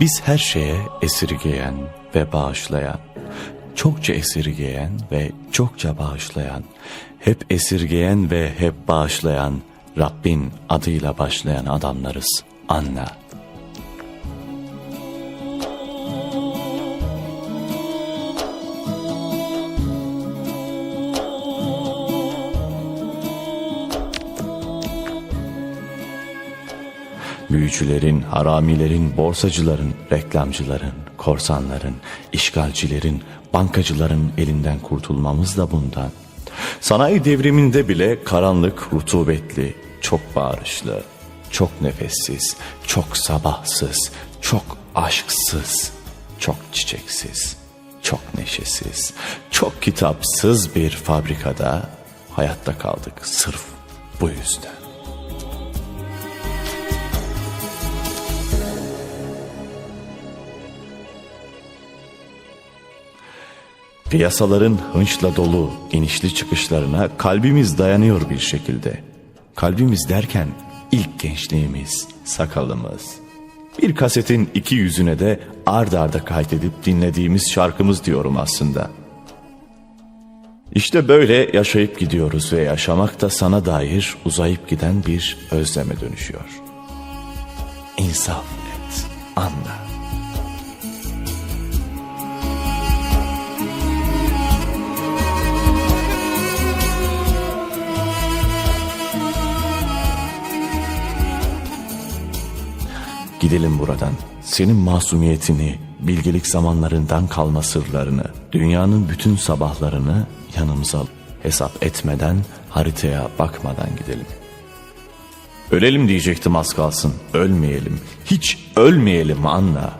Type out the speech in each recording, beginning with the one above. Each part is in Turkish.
Biz her şeye esirgeyen ve bağışlayan, çokça esirgeyen ve çokça bağışlayan, hep esirgeyen ve hep bağışlayan Rabbin adıyla başlayan adamlarız. Anla. Büyücülerin, haramilerin, borsacıların, reklamcıların, korsanların, işgalcilerin, bankacıların elinden kurtulmamız da bundan. Sanayi devriminde bile karanlık, rutubetli, çok bağırışlı, çok nefessiz, çok sabahsız, çok aşksız, çok çiçeksiz, çok neşesiz, çok kitapsız bir fabrikada hayatta kaldık sırf bu yüzden. Piyasaların hınçla dolu inişli çıkışlarına kalbimiz dayanıyor bir şekilde. Kalbimiz derken ilk gençliğimiz, sakalımız. Bir kasetin iki yüzüne de ard arda kaydedip dinlediğimiz şarkımız diyorum aslında. İşte böyle yaşayıp gidiyoruz ve yaşamak da sana dair uzayıp giden bir özleme dönüşüyor. İnsaf et, anla. Gidelim buradan. Senin masumiyetini, bilgelik zamanlarından kalma sırlarını, dünyanın bütün sabahlarını yanımıza hesap etmeden, haritaya bakmadan gidelim. Ölelim diyecektim az kalsın. Ölmeyelim. Hiç ölmeyelim anla.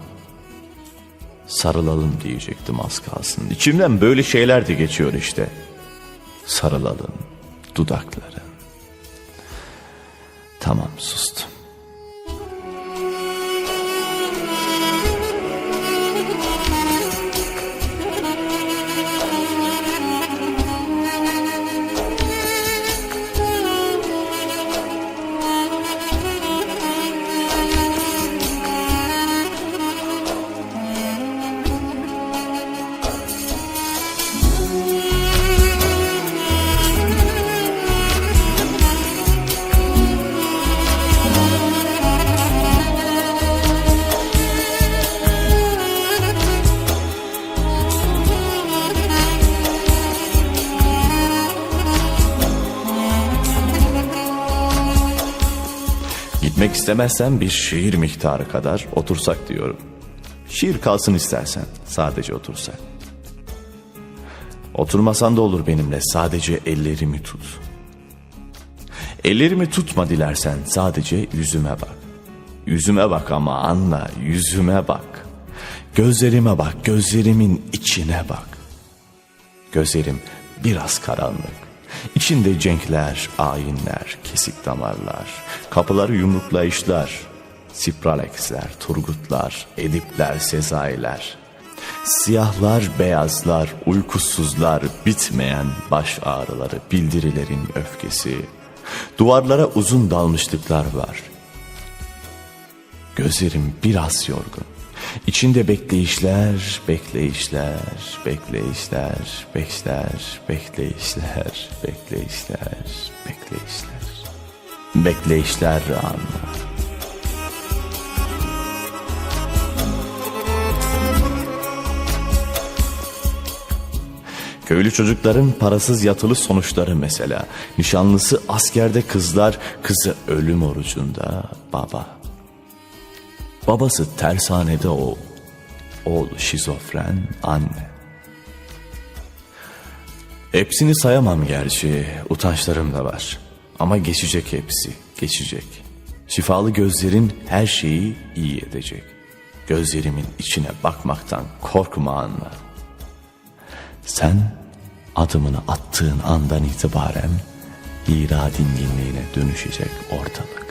Sarılalım diyecektim az kalsın. İçimden böyle şeyler de geçiyor işte. Sarılalım. Dudakları. Tamam sustum. Gitmek istemezsen bir şiir miktarı kadar otursak diyorum. Şiir kalsın istersen sadece otursak. Oturmasan da olur benimle sadece ellerimi tut. Ellerimi tutma dilersen sadece yüzüme bak. Yüzüme bak ama anla yüzüme bak. Gözlerime bak gözlerimin içine bak. Gözlerim biraz karanlık. İçinde cenkler, ayinler, kesik damarlar, kapıları yumruklayışlar, sipralexler, turgutlar, edipler, sezailer. Siyahlar, beyazlar, uykusuzlar, bitmeyen baş ağrıları, bildirilerin öfkesi. Duvarlara uzun dalmışlıklar var. Gözlerim biraz yorgun. İçinde bekleyişler, bekleyişler, bekleyişler, bekleyişler, bekleyişler, bekleyişler, bekleyişler. Bekleyişler anla. Köylü çocukların parasız yatılı sonuçları mesela. Nişanlısı askerde kızlar, kızı ölüm orucunda baba. Babası tersanede oğul, oğlu şizofren anne. Hepsini sayamam gerçi, utançlarım da var. Ama geçecek hepsi, geçecek. Şifalı gözlerin her şeyi iyi edecek. Gözlerimin içine bakmaktan korkma anla. Sen adımını attığın andan itibaren ira dinginliğine dönüşecek ortalık.